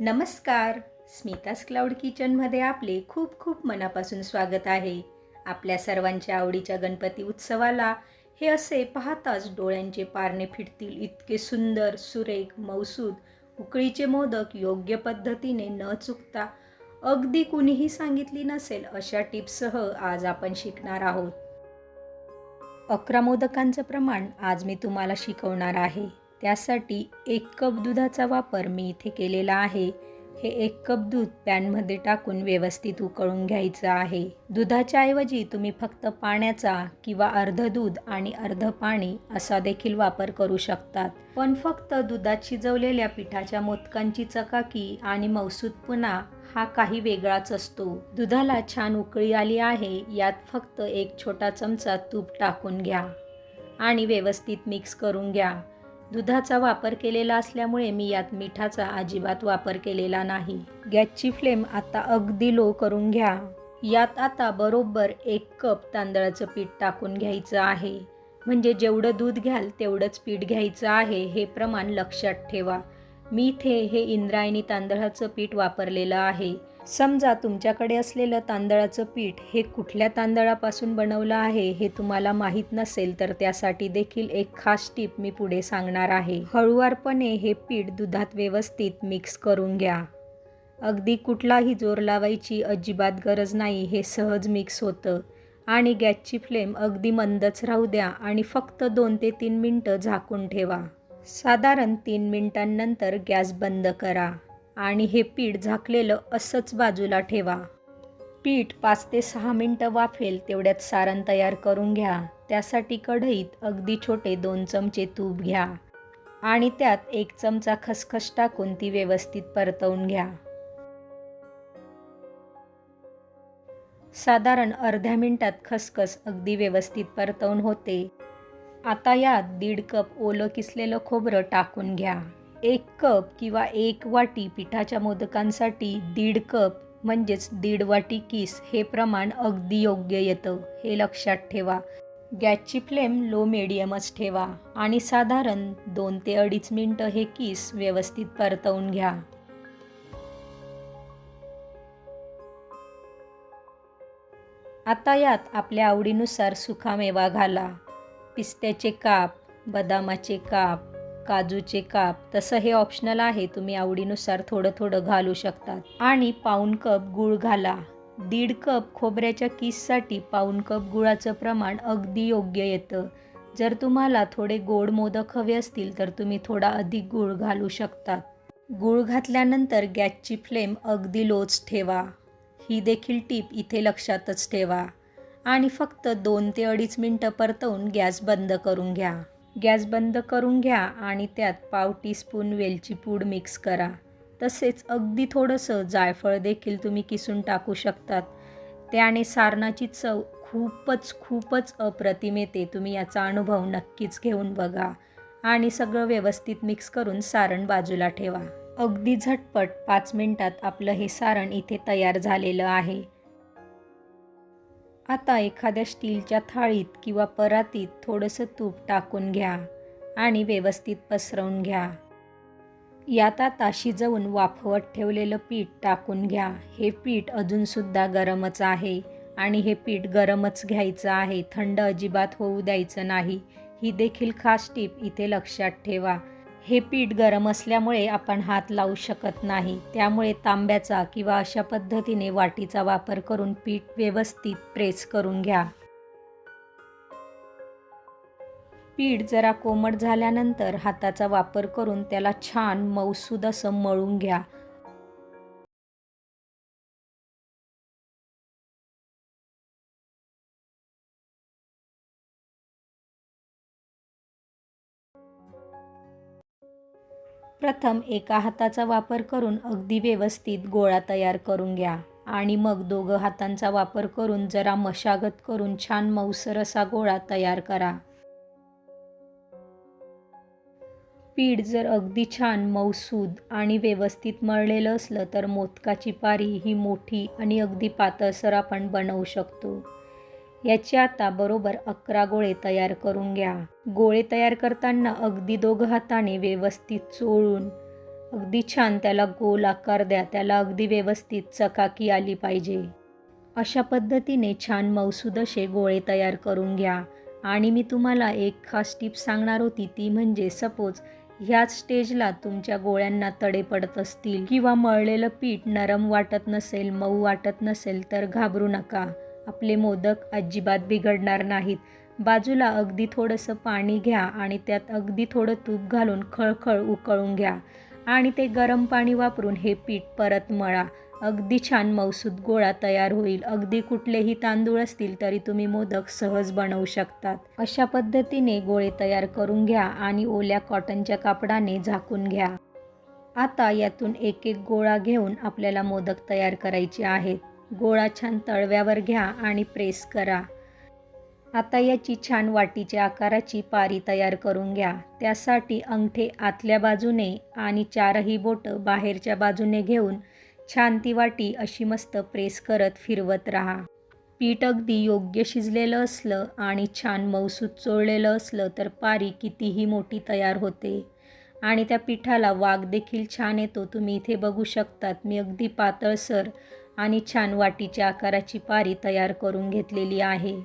नमस्कार. स्मितास क्लाउड किचनमध्ये आपले खूप खूप मनापासून स्वागत आहे. आपल्या सर्वांच्या आवडीच्या गणपती उत्सवाला हे असे पाहताच डोळ्यांचे पारणे फिटतील इतके सुंदर सुरेख मौसूद उकळीचे मोदक योग्य पद्धतीने न चुकता अगदी कुणीही सांगितली नसेल अशा टिप्ससह आज आपण शिकणार आहोत. अकरा मोदकांचं प्रमाण आज मी तुम्हाला शिकवणार आहे. त्यासाठी एक कप दुधाचा वापर मी इथे केलेला आहे. हे एक कप दूध पॅनमध्ये टाकून व्यवस्थित उकळून घ्यायचं आहे. दुधाच्या ऐवजी तुम्ही फक्त पाण्याचा किंवा अर्ध दूध आणि अर्ध पाणी असा देखील वापर करू शकतात. पण फक्त दुधात शिजवलेल्या पिठाच्या मोदकांची चकाकी आणि मौसूदपणा हा काही वेगळाच असतो. दुधाला छान उकळी आली आहे यात फक्त एक छोटा चमचा तूप टाकून घ्या आणि व्यवस्थित मिक्स करून घ्या. दुधाचा वापर केलेला असल्यामुळे मी यात मिठाचा अजिबात वापर केलेला नाही. गॅसची फ्लेम आता अगदी लो करून घ्या. यात आता बरोबर एक कप तांदळाचं पीठ टाकून घ्यायचं आहे. म्हणजे जेवढं दूध घ्याल तेवढंच पीठ घ्यायचं आहे हे प्रमाण लक्षात ठेवा. मी हे इंद्रायणी तांदळाचं पीठ वापरलेलं आहे. समजा तुमच्याकडे असलेलं तांदळाचं पीठ हे कुठल्या तांदळापासून बनवलं आहे हे तुम्हाला माहीत नसेल तर त्यासाठी देखील एक खास टीप मी पुढे सांगणार आहे. हळुवारपणे हे पीठ दुधात व्यवस्थित मिक्स करून घ्या. अगदी कुठलाही जोर लावायची अजिबात गरज नाही हे सहज मिक्स होतं. आणि गॅसची फ्लेम अगदी मंदच राहू द्या आणि फक्त दोन ते तीन मिनटं झाकून ठेवा. साधारण तीन मिनिटांनंतर गॅस बंद करा आणि हे पीठ झाकलेलं असंच बाजूला ठेवा. पीठ पाच ते सहा मिनटं वाफेल तेवढ्यात सारण तयार करून घ्या. त्यासाठी कढईत अगदी छोटे दोन चमचे तूप घ्या आणि त्यात एक चमचा खसखस टाकून ती व्यवस्थित परतवून घ्या. साधारण अर्ध्या मिनटात खसखस अगदी व्यवस्थित परतवून होते. आता यात दीड कप ओलं किसलेलं खोबरं टाकून घ्या. एक कप किंवा एक वाटी पिठाच्या मोदकांसाठी दीड कप म्हणजेच दीड वाटी किस हे प्रमाण अगदी योग्य येतं हे लक्षात ठेवा. गॅसची फ्लेम लो मिडियमच ठेवा आणि साधारण दोन ते अडीच मिनटं हे किस व्यवस्थित परतवून घ्या. आता यात आपल्या आवडीनुसार सुखामेवा घाला. पिस्त्याचे काप बदामाचे काप काजूचे काप तसं हे ऑप्शनल आहे. तुम्ही आवडीनुसार थोडं थोडं घालू शकतात. आणि पाऊन कप गूळ घाला. दीड कप खोबऱ्याच्या किससाठी पाऊन कप गुळाचं प्रमाण अगदी योग्य येतं. जर तुम्हाला थोडे गोड मोदक हवे असतील तर तुम्ही थोडा अधिक गूळ घालू शकतात गूळ घातल्यानंतर गॅसची फ्लेम अगदी लोच ठेवा. ही देखील टीप इथे लक्षातच ठेवा. आणि फक्त दोन ते अडीच मिनटं परतवून गॅस बंद करून घ्या. गॅस बंद करून घ्या आणि त्यात पाव टीस्पून वेलची पूड मिक्स करा. तसेच अगदी थोडंसं जायफळ देखील तुम्ही किसून टाकू शकतात. त्याने सारणाची चव खूपच खूपच अप्रतिम येते. तुम्ही याचा अनुभव नक्कीच घेऊन बघा. आणि सगळं व्यवस्थित मिक्स करून सारण बाजूला ठेवा. अगदी झटपट पाच मिनटात आपलं हे सारण इथे तयार झालेलं आहे. आता एखाद्या स्टीलच्या थाळीत किंवा परातीत थोडंसं तूप टाकून घ्या आणि व्यवस्थित पसरवून घ्या. यात आता शिजवून वाफवत ठेवलेलं पीठ टाकून घ्या. हे पीठ अजूनसुद्धा गरमच आहे आणि हे पीठ गरमच घ्यायचं आहे. थंड अजिबात होऊ द्यायचं नाही. ही देखील खास टीप इथे लक्षात ठेवा. हे पीठ गरम असल्यामुळे आपण हात लावू शकत नाही. त्यामुळे तांब्याचा किंवा अशा पद्धतीने वाटीचा वापर करून पीठ व्यवस्थित प्रेस करून घ्या. पीठ जरा कोमट झाल्यानंतर हाताचा वापर करून त्याला छान मौसूद असं मळून घ्या. प्रथम एका हाताचा वापर करून अगदी व्यवस्थित गोळा तयार करून घ्या. आणि मग दोघं हातांचा वापर करून जरा मशागत करून छान मऊसर असा गोळा तयार करा. पीठ जर अगदी छान मऊसूद आणि व्यवस्थित मळलेलं असलं तर मोदकाची पारी ही मोठी आणि अगदी पातळसर आपण बनवू शकतो. याचे आता बरोबर अकरा गोळे तयार करून घ्या. गोळे तयार करताना अगदी दोघं हाताने व्यवस्थित चोळून अगदी छान त्याला गोल आकार द्या त्याला अगदी व्यवस्थित चकाकी आली पाहिजे. अशा पद्धतीने छान मौसूद असे गोळे तयार करून घ्या. आणि मी तुम्हाला एक खास टिप सांगणार होती ती म्हणजे सपोज ह्याच स्टेजला तुमच्या गोळ्यांना तडे पडत असतील किंवा मळलेलं पीठ नरम वाटत नसेल मऊ वाटत नसेल तर घाबरू नका. आपले मोदक अजिबात बिघडणार नाहीत. बाजूला अगदी थोडंसं पाणी घ्या आणि त्यात अगदी थोडं तूप घालून खळखळ उकळून घ्या. आणि ते गरम पाणी वापरून हे पीठ परत मळा. अगदी छान मौसूद गोळा तयार होईल. अगदी कुठलेही तांदूळ असतील तरी तुम्ही मोदक सहज बनवू शकतात. अशा पद्धतीने गोळे तयार करून घ्या आणि ओल्या कॉटनच्या कापडाने झाकून घ्या. आता यातून एक एक गोळा घेऊन आपल्याला मोदक तयार करायचे आहेत. गोळा छान तळव्यावर घ्या आणि प्रेस करा. आता याची छान वाटीच्या आकाराची पारी तयार करून घ्या. त्यासाठी अंगठे आतल्या बाजूने आणि चारही बोटं बाहेरच्या बाजूने घेऊन छान ती वाटी अशी मस्त प्रेस करत फिरवत राहा. पीठ अगदी योग्य शिजलेलं असलं आणि छान मौसूद चोळलेलं असलं तर पारी कितीही मोठी तयार होते. आणि त्या पिठाला वाघ देखील छान येतो. तुम्ही इथे बघू शकतात. मी अगदी पातळसर आणि छान वाटीच्या आकाराची पारी तयार करून घेतलेली आहे.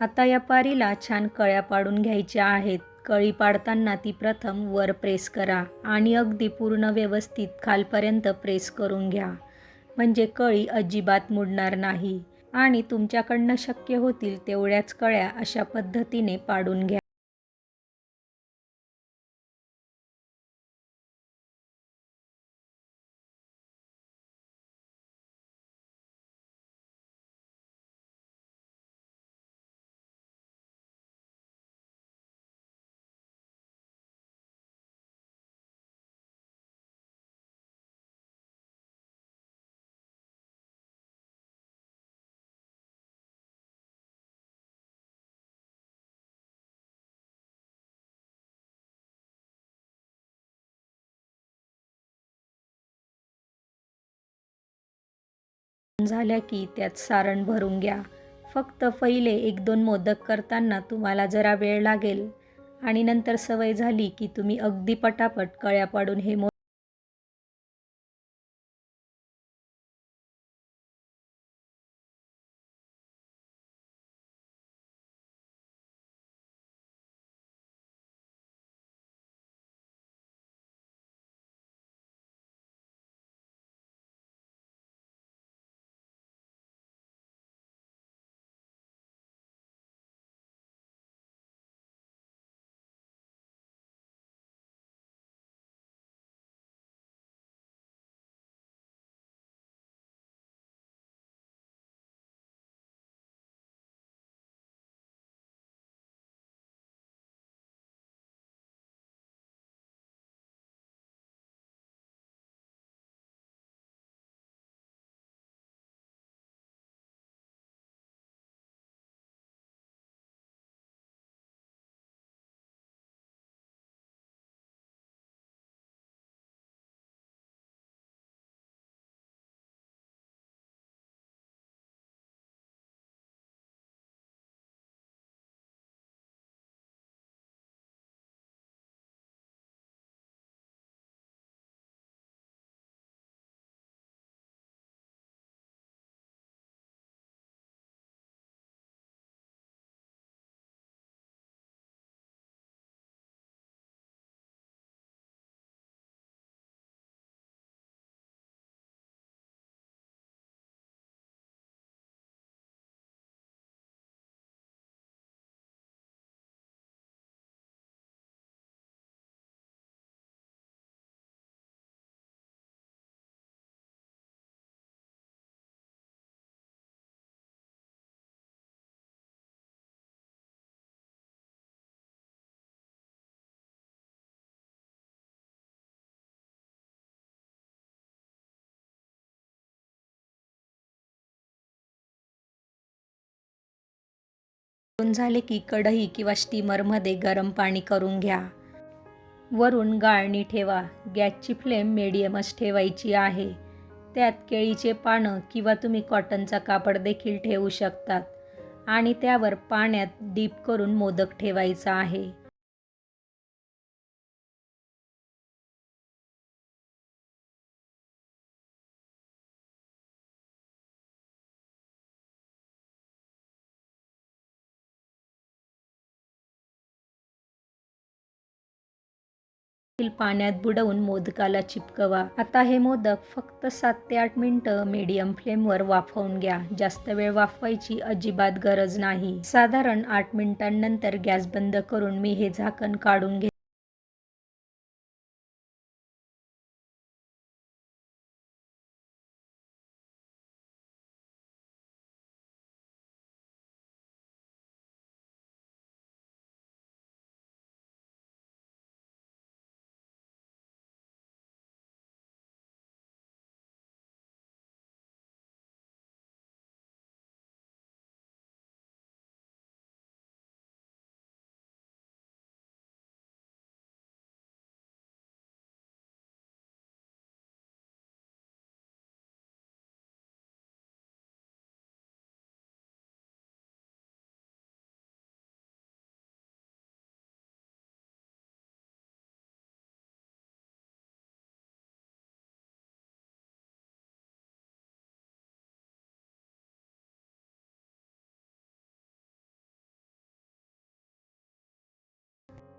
आता या पारीला छान कळ्या पाडून घ्यायच्या आहेत. कळी पाडताना ती प्रथम वर प्रेस करा आणि अगदी पूर्ण व्यवस्थित खालपर्यंत प्रेस करून घ्या. म्हणजे कळी अजिबात मुडणार नाही. आणि तुमच्याकडनं शक्य होतील तेवढ्याच कळ्या अशा पद्धतीने पाडून घ्या. झाल्या की त्यात सारण भरून घ्या. फक्त पहिले एक दोन मोदक करताना तुम्हाला जरा वेळ लागेल. आणि नंतर सवय झाली की तुम्ही अगदी पटापट कळ्या पाडून हे मो झाले की कढई किंवा स्टीमरमध्ये गरम पाणी करून घ्या. वरून गाळणी ठेवा. गॅसची फ्लेम मिडियमच ठेवायची आहे. त्यात केळीचे पानं किंवा तुम्ही कॉटनचा कापड देखील ठेवू शकतात. आणि त्यावर पाण्यात डीप करून मोदक ठेवायचा आहे. पाण्यात बुडवून मोदकाला चिपकवा. आता हे मोदक फक्त सात ते आठ मिनिटं मीडियम फ्लेमवर वाफवून घ्या. जास्त वेळ वाफवायची अजिबात गरज नाही. साधारण आठ मिनिटांनंतर गॅस बंद करून मी हे झाकण काढून घे